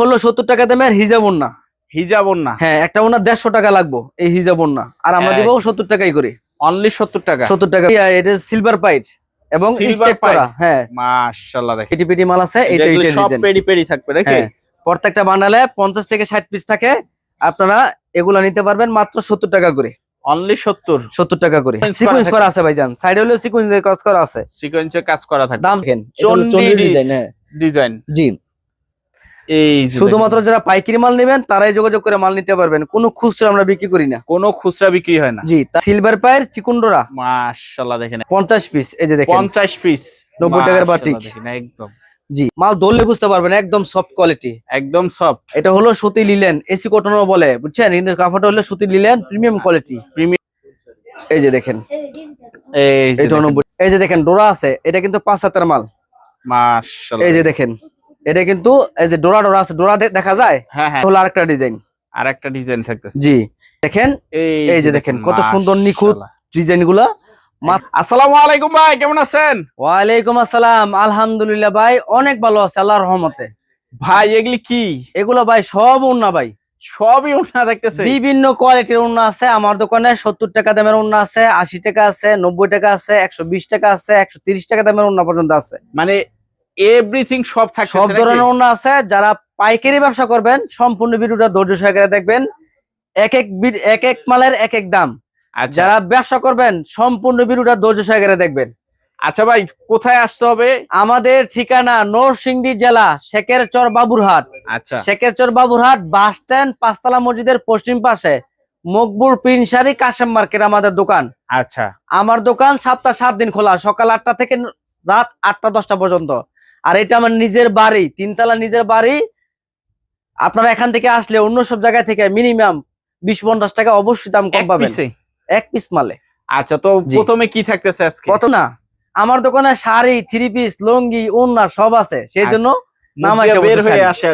হলো সত্তর টাকা দামের হিজাব ওন্না হিজাব না হ্যাঁ একটা ওনার দেড়শো টাকা লাগবো এই হিজাব ওন্না আর আমরা দিব সত্তর টাকাই করে। অনলি সত্তর টাকা। সত্তর টাকা। এটা সিলভার পাইট এবং স্টেপ করা। হ্যাঁ। মাশাল্লাহ দেখেন। এটি পিটি মাল আছে এটা সব ডিজাইন পেরি পেরি থাকবে নাকি? হ্যাঁ। প্রত্যেকটা বান্ডালে পঞ্চাশ থেকে ষাট পিস থাকে। আপনারা এগুলা নিতে পারবেন মাত্র সত্তর টাকা করে। অনলি সত্তর। সত্তর টাকা করে। সিকুয়েন্স করা আছে ভাইজান। সাইডে হলেও সিকুয়েন্স কাজ করা আছে। সিকোয়েন্সে কাজ করা থাকবে দাম দেখেন। চণ্ডী ডিজাইন হ্যাঁ। ডিজাইন জি। এই শুধুমাত্র যারা পাইকারি মাল নেবেন তারাই যোগাযোগ করে মাল নিতে পারবেন। কোনো খুচরা আমরা বিক্রি করি না। কোনো খুচরা বিক্রি হয় না। জি সিলভার পায়ের চিকুন্ডোরা। মাশাল্লাহ দেখেন। পঞ্চাশ পিস এই যে দেখেন। পঞ্চাশ পিস 90 টাকার বাটিক। একদম। জি মাল ধরলে বুঝতে পারবেন একদম সফট কোয়ালিটি একদম সফট এটা হলো সুতি লিলেন এসি কটনও বলে বুঝছেন? কিন্তু কাপড়টা হলো সুতি লিলেন প্রিমিয়াম কোয়ালিটি Premium। এই যে দেখেন। এই যে দেখেন। এই যে দেখেন ডোরা আছে এটা কিন্তু পাঁচ হাতের মাল। মাশাল্লাহ এই যে দেখেন। এটা কিন্তু এই যে ডোরা ডোরা আছে ডোরা দেখা যায়? হ্যাঁ হ্যাঁ। হলো আরেকটা ডিজাইন আর একটা ডিজাইন থাকতেছে। জি। দেখেন এই যে দেখেন, কত সুন্দর নিখুঁত। ডিজাইনগুলা। আসসালামু আলাইকুম ভাই কেমন আছেন? ওয়ালাইকুম আসসালাম। আলহামদুলিল্লাহ ভাই অনেক ভালো আছে আল্লাহর রহমতে। ভাই এগুলি কি? এগুলো ভাই সব উন্না ভাই। সবই উঠনা থাকতেছে বিভিন্ন কোয়ালিটির উন্না আছে। আমার দোকানে সত্তর টাকা দামের উন্না আছে আশি টাকা আছে নব্বই টাকা আছে একশো বিশ টাকা আছে একশো তিরিশ টাকা দামের উন্না পর্যন্ত আছে। মানে এভরিথিং সব থাকতেছে সব ধরনের উন্না আছে যারা পাইকারি ব্যবসা করবেন সম্পূর্ণ ভিডিওটা ধৈর্য সহকারে দেখবেন। এক এক এক এক মালের এক এক দাম। আর যারা ব্যবসা করবেন সম্পূর্ণ ভিডিওটা ধৈর্য সহকারে দেখবেন। আচ্ছা ভাই কোথায় আসতে হবে? আমাদের ঠিকানা নরসিংদী জেলা শেখেরচর বাবুরহাট। আচ্ছা। শেখেরচর বাবুরহাট বাস স্ট্যান্ড পাঁচতলা মসজিদের পশ্চিম পাশে। মকবুল প্রিন্সারি কাশেম মার্কেট আমাদের দোকান। আচ্ছা। আমার দোকান সপ্তাহ সাত দিন খোলা সকাল আটটা থেকে রাত আটটা দশটা পর্যন্ত। আর এটা আমার নিজের বাড়ি তিনতলা নিজের বাড়ি। আপনারা এখান থেকে আসলে অন্য সব জায়গা থেকে মিনিমাম বিশ পঞ্চাশ টাকা অবশ্যই দাম কম পাবেন। এক পিস মালে। আচ্ছা তো প্রথমে কি থাকতেছে আজকে? কত না আমার দোকানে শাড়ি থ্রি পিস লুঙ্গি ওড়না সব আছে। সেই জন্য শাড়ি। আসে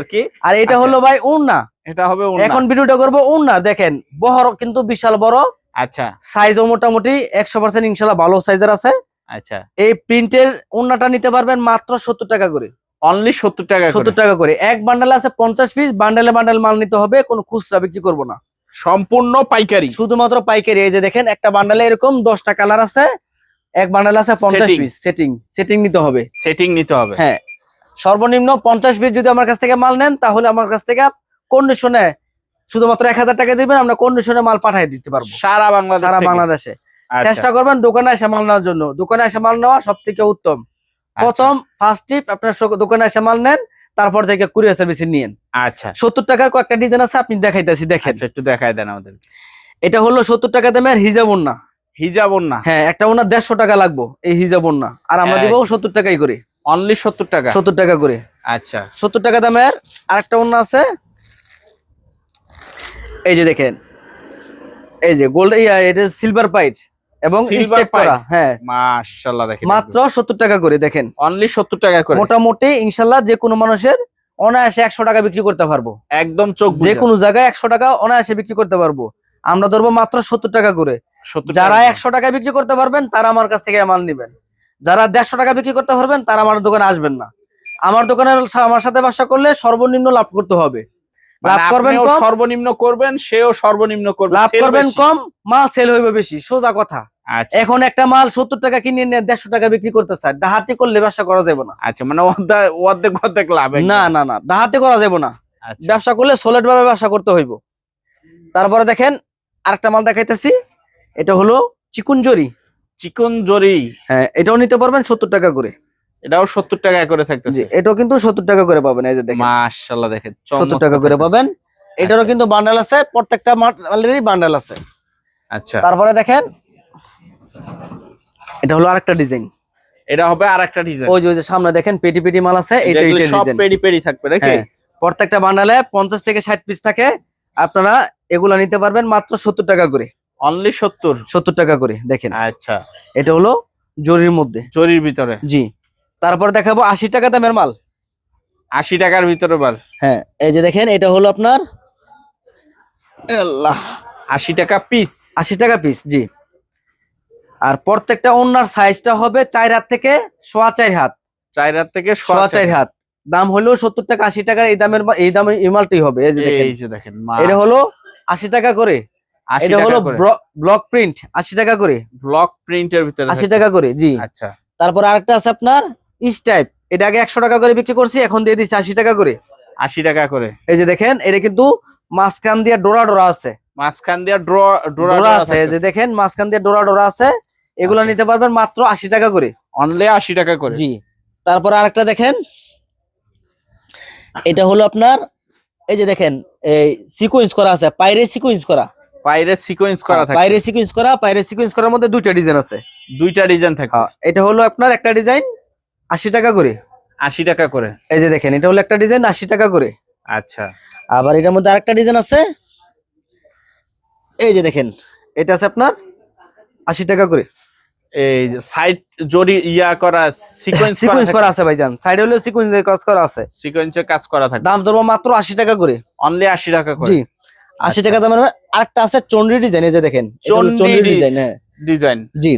আর এটা আচ্ছা। হলো ভাই ওড়না। এটা হবে এখন ভিডিওটা করব ওড়না দেখেন বহর কিন্তু বিশাল বড়। আচ্ছা। সাইজও মোটামুটি একশো পার্সেন্ট ইনশাল্লাহ ভালো সাইজের আছে। আচ্ছা। এই প্রিন্টের ওড়নাটা নিতে পারবেন মাত্র সত্তর টাকা করে। অনলি সত্তর টাকা সত্তর টাকা করে। এক বান্ডেল আছে পঞ্চাশ পিস বান্ডেলে বান্ডেল মাল নিতে হবে কোনো খুচরা বিক্রি করব না। সম্পূর্ণ পাইকারি? শুধুমাত্র পাইকারি এই যে দেখেন একটা বান্ডেলে এরকম দশটা কালার আছে এক বান্ডেল আছে পঞ্চাশ পিস সেটিং সেটিং নিতে হবে। সেটিং নিতে হবে। হ্যাঁ। সর্বনিম্ন পঞ্চাশ পিস যদি আমার কাছ থেকে মাল নেন তাহলে আমার কাছ থেকে কন্ডিশনে শুধুমাত্র এক হাজার টাকা দিবেন আমরা কন্ডিশনে মাল পাঠিয়ে দিতে পারব। সারা বাংলাদেশ সারা বাংলাদেশে। চেষ্টা করবেন দোকানে এসে মাল নেওয়ার জন্য। দোকানে এসে মাল নেওয়া সব থেকে উত্তম। আচ্ছা, প্রথম ফার্স্ট টিপ আপনার দোকানে এসে মাল নেন তারপর থেকে কুরিয়ার সার্ভিসে নিয়েন। আচ্ছা। সত্তর টাকার কয়েকটা ডিজাইন আছে আপনি দেখাইতেছি দেখেন। আচ্ছা একটু দেখাই দেন আমাদের। এটা হলো সত্তর টাকা দামের হিজাব ওন্না হিজাব না হ্যাঁ একটা ওনার দেড়শো টাকা লাগবো এই হিজাব ওন্না আর আমরা এই। দিব সত্তর টাকাই করে। অনলি সত্তর টাকা? সত্তর টাকা করে। আচ্ছা। সত্তর টাকা দামের আরেকটা ওন্না আছে। এই যে দেখেন। এই যে গোল্ড এটা সিলভার পাইট। এবং স্টেপ করা হ্যাঁ। মাশাআল্লাহ দেখেন মাত্র সত্তর টাকা করে দেখেন। অনলি সত্তর টাকা করে। মোটামুটি ইনশাল্লাহ যে কোনো মানুষের অনায়াসে একশো টাকা বিক্রি করতে পারব। একদম চোখ যে কোনো জায়গায় একশো টাকা অনায়াসে বিক্রি করতে পারব। আমরা ধরবো মাত্র সত্তর টাকা করে। যারা একশো টাকা বিক্রি করতে পারবেন তারা আমার কাছ থেকে মাল নিবেন। যারা দেড়শো টাকা বিক্রি করতে পারবেন তারা আমার দোকানে আসবেন না। আমার দোকানে আমার সাথে ব্যবসা করলে সর্বনিম্ন লাভ করতে হবে। লাভ করবেন কম। মানে সর্বনিম্ন করবেন সেও সর্বনিম্ন করবে লাভ করবেন কম মাল সেল হইবে বেশি সোজা কথা। আচ্ছা। এখন একটা মাল সত্তর টাকা কিনে নিয়ে দেড়শো টাকা বিক্রি করতে চায় ডাহাতি করলে ব্যবসা করা যাবে না। আচ্ছা মানে অর্ধেক অর্ধেক লাভ না না না ডাহাতি করা যাবে না। আচ্ছা। ব্যবসা করলে সলিড ভাবে ব্যবসা করতে হইব। তারপরে দেখেন আরেকটা মাল দেখাইতেছি এটা হলো চিকুন জরি চিকন জরি হ্যাঁ এটাও নিতে পারবেন সত্তর টাকা করে। এটাও সত্তর টাকা করে থাকতেছে। এটাও কিন্তু সত্তর টাকা করে পাবেন এই যে দেখেন। মাশাআল্লাহ দেখেন সত্তর টাকা করে পাবেন। এটারও কিন্তু বান্ডেল আছে প্রত্যেকটা মালেরই বান্ডেল আছে। আচ্ছা। তারপরে দেখেন এটা হলো আরেকটা ডিজাইন এটা হবে আর একটা ডিজাইন ওই যে ওই যে সামনে দেখেন পেটি পেটি মাল আছে এটা এটা সব পেরি পেরি থাকবে নাকি? হ্যাঁ প্রত্যেকটা বান্ডালে পঞ্চাশ থেকে ষাট পিস থাকে। আপনারা এগুলা নিতে পারবেন মাত্র সত্তর টাকা করে। অনলি সত্তর? সত্তর টাকা করে দেখেন। আচ্ছা। এটা হলো জরির মধ্যে। জরির ভিতরে? জি। তারপর দেখাবো আশি টাকা দামের মাল। আশি টাকার ভিতরে মাল। হ্যাঁ এই যে দেখেন এটা হলো আপনার আশি টাকা পিস আশি টাকা পিস জি। আর প্রত্যেকটা ওনার সাইজটা হবে চার হাত থেকে সোয়া চার হাত। চার হাত থেকে সোয়া চার হাত। দাম হলো সত্তর টাকা আশি টাকার এই দামের এই দামে এই মালটাই হবে। এই যে দেখেন। এটা হলো আশি টাকা করে। এটা হলো ব্লক প্রিন্ট আশি টাকা করে। ব্লক প্রিন্টের ভিতরে আশি টাকা করে জি। আচ্ছা। তারপর আরেকটা আছে আপনার স্টাইপ এটা আগে একশো টাকা করে বিক্রি করছি এখন দিয়ে দিচ্ছি আশি টাকা করে। আশি টাকা করে। এই যে দেখেন এটা কিন্তু মাঝখান দিয়ে ডোরা ডোরা আছে। মাঝখান দিয়ে ড্র ডোরা আছে যে দেখেন মাঝখান দিয়ে ডোরা ডোরা আছে। এগুলো আচ্ছা। নিতে পারবেন মাত্র আশি টাকা করে। অনলি আশি টাকা করে। জি। তারপর আরেকটা দেখেন এটা হলো আপনার এই যে দেখেন এই সিকোয়েন্স করা আছে পাইরে সিকোয়েন্স করা। বাইরে সিকোয়েন্স করা থাকে পাইরে সিকোয়েন্স করা পাইরে সিকোয়েন্স করার মধ্যে দুইটা ডিজাইন আছে। দুইটা ডিজাইন থাকে হ্যাঁ, এটা হলো আপনার একটা ডিজাইন আশি টাকা করে। আশি টাকা করে। এই যে দেখেন এটা হলো একটা ডিজাইন আশি টাকা করে। আচ্ছা। আবার এটার মধ্যে আরেকটা ডিজাইন আছে। এই যে দেখেন এটা আছে আপনার আশি টাকা করে। এই সাইড জরি ইয়া করা সিকোয়েন্স সিকোয়েন্স করা আছে ভাইজান। সাইডে হলো সিকোয়েন্স কাজ করা আছে। সিকোয়েন্সের কাজ করা থাকে। দাম ধরবো মাত্র আশি টাকা করে। অনলি আশি টাকা করে। জি আশি টাকা দামের আরেকটা আছে চন্ডি ডিজাইন এই যে দেখেন চন্ডি ডিজাইন হ্যাঁ। ডিজাইন। জি।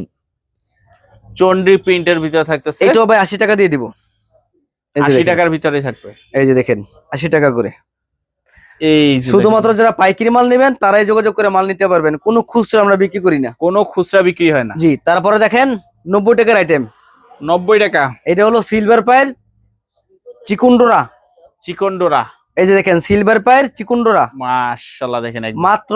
চন্ডি প্রিন্টের ভিতরে থাকতেছে। এটাও ভাই আশি টাকা দিয়ে দিব। এই যে আশি দেখেন, টাকার ভিতরে থাকবে। এই যে দেখেন আশি টাকা করে। এই শুধুমাত্র যারা পাইকারি মাল নেবেন তারাই যোগাযোগ করে মাল নিতে পারবেন। কোনো খুচরা আমরা বিক্রি করি না। কোনো খুচরা বিক্রি হয় না। জি তারপরে দেখেন নব্বই টাকার আইটেম নব্বই টাকা। এটা হলো সিলভার পায়ের চিকুন্ডোরা। চিকন ডোরা এই যে দেখেন সিলভার পায়ের চিকুন্ডোরা। মাশাল্লাহ দেখেন মাত্র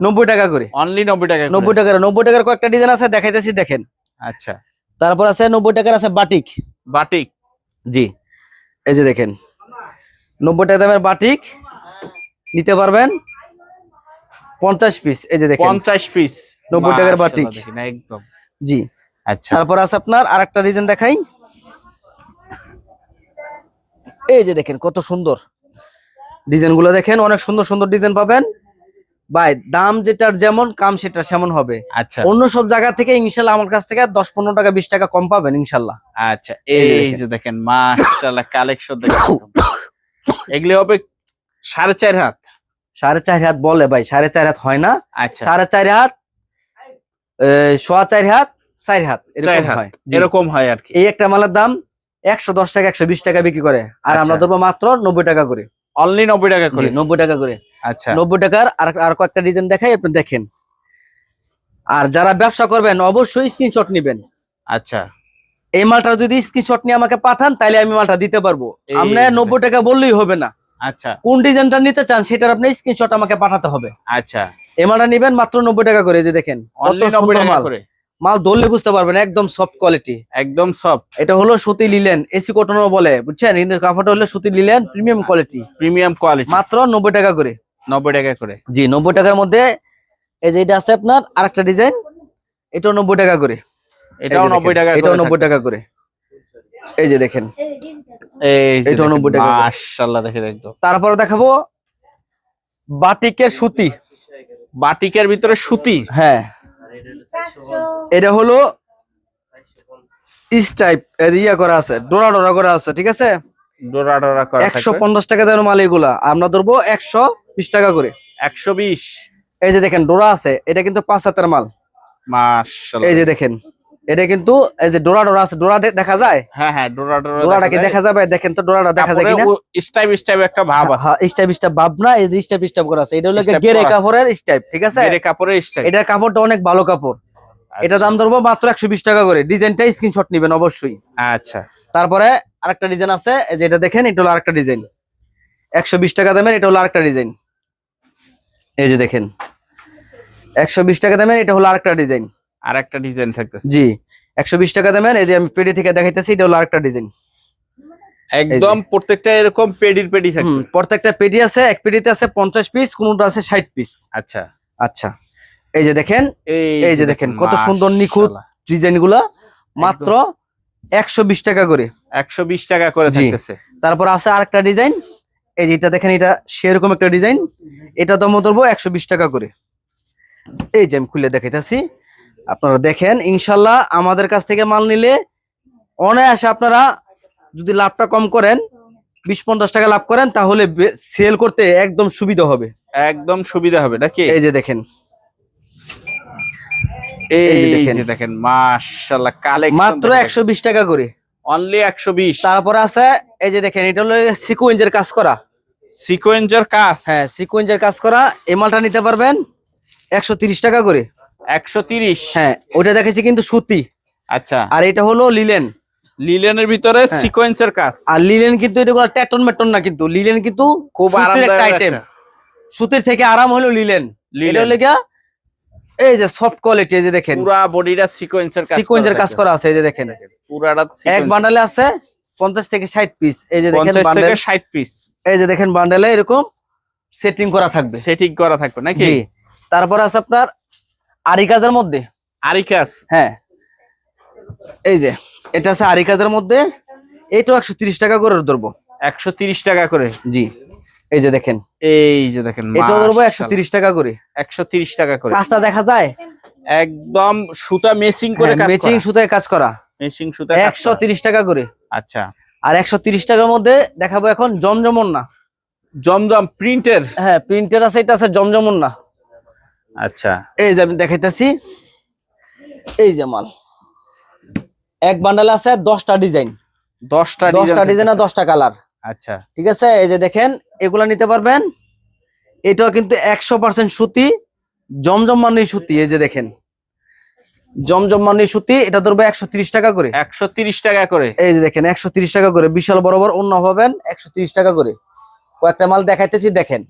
নব্বই টাকা করে। অনলি নব্বই টাকা করে। নব্বই টাকার নব্বই টাকার কয়েকটা ডিজাইন আছে দেখাইতেছি দেখেন। আচ্ছা। তারপর আছে নব্বই টাকার আছে বাটিক। বাটিক? জি। এই যে দেখেন নব্বই টাকা দামের বাটিক নিতে পারবেন পঞ্চাশ পিস এই যে দেখেন। পঞ্চাশ পিস 90 টাকার বাটিক। একদম। জি। আচ্ছা। তারপর আছে আপনার আরেকটা ডিজাইন দেখাই। এই যে দেখেন কত সুন্দর। ডিজাইনগুলো দেখেন অনেক সুন্দর সুন্দর ডিজাইন পাবেন। ভাই দাম যেটার যেমন কাম সেটা সেমন হবে। আচ্ছা। অন্য সব জায়গা থেকে ইনশাল্লাহ আমার কাছ থেকে দশ পনেরো টাকা বিশ টাকা কম পাবেন ইনশাল্লাহ। আচ্ছা এই যে দেখেন মাশাল্লাহ কালেকশন দেখেন। এগুলি হবে সাড়ে চার হাত। সাড়ে চার হাত বলে ভাই সাড়ে চার হাত হয় না। আচ্ছা। সাড়ে চার হাত সোয়া চার হাত চার হাত এরকম হয়। জি। এরকম হয় আর কি। এই একটা মালের দাম একশো দশ টাকা একশো বিশ টাকা বিক্রি করে। আর আমরা আচ্ছা। ধরবো মাত্র নব্বই টাকা করে। অনলি নব্বই টাকা করে। নব্বই টাকা করে। আচ্ছা। নব্বই টাকার আর আর কয়েকটা ডিজাইন দেখাই আপনি দেখেন। আর যারা ব্যবসা করবেন অবশ্যই স্ক্রিনশট নিবেন। আচ্ছা। এই মালটা যদি স্ক্রিনশট নিয়ে আমাকে পাঠান তাহলে আমি মালটা দিতে পারব। নব্বই টাকা বললেই হবে না। আচ্ছা। কোন ডিজাইনটা নিতে চান সেটার আপনি স্ক্রিনশট আমাকে পাঠাতে হবে। আচ্ছা। এই মালটা নিবেন মাত্র নব্বই টাকা করে যে দেখেন মাল। মাল ধরলে বুঝতে পারবেন একদম সফট কোয়ালিটি একদম সব এটা হলো সুতি লিলেন এসি কটনও বলে বুঝছেন? কিন্তু কাপড়টা হলো সুতি linen premium quality premium quality মাত্র নব্বই টাকা করে। নব্বই টাকা করে। জি নব্বই টাকার মধ্যে এই যে এটা আছে আপনার আরেকটা ডিজাইন এটাও নব্বই টাকা করে। এটাও যে দেখেন, নব্বই টাকা এটাও নব্বই টাকা করে। এই যে দেখেন এই এটাও 90 টাকা মাশাআল্লাহ দেখেন একদম। তারপরে দেখাবো বাটিকের সুতি। বাটিকের ভিতরে সুতি? হ্যাঁ। এটা হলো স্টাইপ ইয়া করা আছে ডোরা ডোরা করা আছে ঠিক আছে? ডোরা ডোরা করা একশো থাকবে পঞ্চাশ টাকা দেওয়ার মাল এগুলা। আমরা ধরবো একশো বিশ টাকা করে। একশো বিশ। এই যে দেখেন ডোরা আছে এটা কিন্তু পাঁচ হাতের মাল। এই যে দেখেন এটা কিন্তু এই যে ডোরা ডোরা আছে ডোরা দেখা যায়? হ্যাঁ হ্যাঁ ডোরা ডোরা দেখা যাবে? দেখেন তো ডোরাটা দেখা যায় কিনা? স্টাইপ স্টাইপ একটা ভাব আছে। হ্যাঁ স্টাইপ স্টাইপ ভাব না এই যে স্টাইপ স্টাইপ করা আছে। এটা হলো গেরে কাপড়ের স্টাইপ ঠিক আছে? মেরে কাপড়ের স্টাইল এটার কাপড়টা অনেক ভালো কাপড়। এটা দাম ধরবো মাত্র একশো বিশ টাকা করে। ডিজাইনটা স্ক্রিনশট নিবেন অবশ্যই। আচ্ছা। তারপরে আরেকটা ডিজাইন আছে এই যে এটা দেখেন এটা হলো আরেকটা ডিজাইন একশো বিশ টাকা দামের এটা হলো আরেকটা ডিজাইন এই যে দেখেন। একশো বিশ টাকা দামের এটা হলো আরেকটা ডিজাইন। আর একটা ডিজাইন থাকতেছে। জি একশো বিশ টাকা দামের এই যে আমি পেডি থেকে দেখাইতেছি এটা হলো আরেকটা ডিজাইন। একদম প্রত্যেকটা এরকম পেডির পেডি থাকবে। প্রত্যেকটা পেডি আছে এক পেডিতে আছে পঞ্চাশ পিস কোনটা আছে ষাট পিস। আচ্ছা। আচ্ছা এই যে দেখেন এই যে দেখেন, কত সুন্দর নিখুঁত। ডিজাইনগুলা মাত্র একশো বিশ টাকা করে। একশো বিশ টাকা করে। থাকতেছে। তারপর আছে আরেকটা ডিজাইন এই যে এটা দেখেন এটা সেরকম একটা ডিজাইন। এটা দাম ধরবো একশো বিশ টাকা করে। এই যে আমি খুলে দেখাইতেছি। আপনারা দেখেন ইনশাল্লাহ আমাদের কাছ থেকে মাল নিলে অনায়াসে আপনারা যদি লাভটা কম করেন বিশ পঞ্চাশ টাকা লাভ করেন তাহলে সেল করতে একদম সুবিধা হবে। একদম সুবিধা হবে নাকি এই যে দেখেন। এই যে দেখেন। মাশাআল্লাহ কালেকশন মাত্র একশো বিশ টাকা করে। অনলি একশো বিশ। তারপরে আছে এই যে দেখেন এটা হলো সিকুয়েন্সের কাজ করা। সিকোয়েন্সের কাজ? হ্যাঁ সিকুয়েন্সের কাজ করা। এই মালটা নিতে পারবেন একশো তিরিশ টাকা করে। একশো তিরিশ? হ্যাঁ ওটা দেখেছি কিন্তু সুতি। আচ্ছা। আর এটা হলো লিলেন। লিলেনের ভিতরে হ্যাঁ। সিকোয়েন্সের কাজ? আর লিলেন কিন্তু এটা কোনো ট্যাটন মেটন না কিন্তু। লিলেন কিন্তু খুব সুতির আরামদায়ক আইটেম সুতির থেকে আরাম হলো লিলেন। লিলেন। এটা হলো গিয়া এই যে সফট কোয়ালিটি এই যে দেখেন। পুরা বডিটা সিকোয়েন্সের কাজ সিকোয়েন্সের কাজ করা আছে এই যে দেখেন। পুরাটা এক বান্ডালে আছে পঞ্চাশ থেকে ষাট পিস এই যে দেখেন পঞ্চাশ বান্ডেল থেকে ষাট পিস এই যে দেখেন বান্ডেলে এরকম সেটিং করা থাকবে। সেটিং করা থাকবে নাকি? তারপর আছে আপনার আরি কাজের মধ্যে। আরিকাস হ্যাঁ। এই যে এটা আছে আরি কাজের মধ্যে একশো তিরিশ টাকা করে ধরবো। একশো তিরিশ টাকা করে? জি। এই যে দেখেন। এই যে দেখেন এটাও ধরবো একশো তিরিশ টাকা করে। একশো তিরিশ টাকা করে। কাজটা দেখা যায়? একদম সুতা মেসিং করে মেচিং সুতায় কাজ করা। মেসিং সুতা একশো তিরিশ টাকা করে। আচ্ছা। আর একশো তিরিশ টাকার মধ্যে দেখাবো এখন জমজমন না জমজম প্রিন্টের হ্যাঁ প্রিন্টের আছে এটা আছে জমজমন না আচ্ছা। এই যে আমি দেখাইতেছি। এই যে মাল। এক বান্ডাল আছে দশটা ডিজাইন। দশটা দশটা ডিজাইন আর দশটা কালার। আচ্ছা। ঠিক আছে? এই যে দেখেন এগুলা নিতে পারবেন। এটাও কিন্তু একশো পার্সেন্ট সুতি জমজম মানের সুতি এই যে দেখেন। জমজম মানের সুতি এটা ধরবো একশো তিরিশ টাকা করে। একশো তিরিশ টাকা করে। এই যে দেখেন একশো তিরিশ টাকা করে। বিশাল বরাবর অন্য পাবেন একশো তিরিশ টাকা করে। কয়েকটা মাল দেখাইতেছি দেখেন।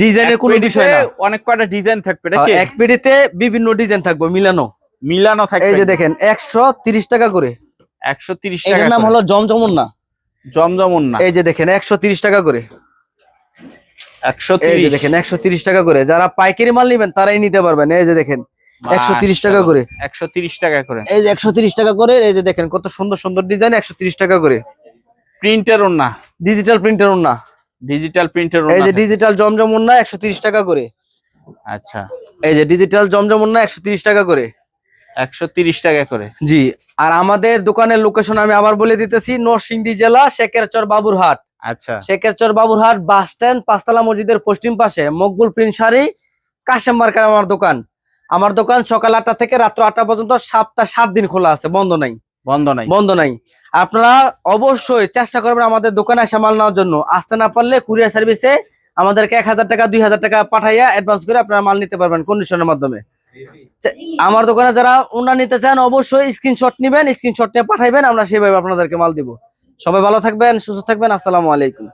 ডিজাইনের কোনো বিষয় না। অনেক কয়টা ডিজাইন থাকবে নাকি এক পেটিতে বিভিন্ন ডিজাইন থাকবে মিলানো। মিলানো থাকবে। এই যে দেখেন একশো তিরিশ টাকা করে। একশো তিরিশ টাকা এটার নাম হলো জমজমন না। জমজমন না। এই যে দেখেন একশো তিরিশ টাকা করে। একশো দেখেন একশো টাকা করে। যারা পাইকারি মাল নিবেন তারাই নিতে পারবেন। এই যে দেখেন একশো তিরিশ টাকা করে। একশো টাকা করে। এই যে একশো টাকা করে এই যে দেখেন কত সুন্দর সুন্দর ডিজাইন একশো তিরিশ টাকা করে। প্রিন্টের না। ডিজিটাল প্রিন্টার না। ডিজিটাল প্রিন্টের এই যে ডিজিটাল জমজম না একশো তিরিশ টাকা করে। আচ্ছা। এই যে ডিজিটাল জমজম না একশো তিরিশ টাকা করে। একশো তিরিশ টাকা করে। জি আর আমাদের দোকানের লোকেশন আমি আবার বলে দিতেছি নরসিংদী জেলা শেখেরচর বাবুরহাট। আচ্ছা। শেখেরচর বাবুরহাট বাস স্ট্যান্ড পাঁচতলা মসজিদের পশ্চিম পাশে মকবুল প্রিন্ট শাড়ি কাশেম মার্কার আমার দোকান। আমার দোকান সকাল আটটা থেকে রাত্র আটটা পর্যন্ত সপ্তাহ সাত দিন খোলা আছে বন্ধ নাই। বন্ধ নাই। বন্ধ নাই। আপনারা অবশ্যই চেষ্টা করবেন আমাদের দোকানে এসে মাল নেওয়ার জন্য। আসতে না পারলে কুরিয়ার সার্ভিসে আমাদেরকে এক হাজার টাকা দুই হাজার টাকা পাঠাইয়া অ্যাডভান্স করে আপনারা মাল নিতে পারবেন কন্ডিশনের মাধ্যমে। আমার দোকানে যারা ওনা নিতে চান অবশ্যই স্ক্রিনশট নিবেন স্ক্রিনশট নিয়ে পাঠাইবেন আমরা সেভাবে আপনাদেরকে মাল দিব। সবাই ভালো থাকবেন সুস্থ থাকবেন আসসালামু আলাইকুম।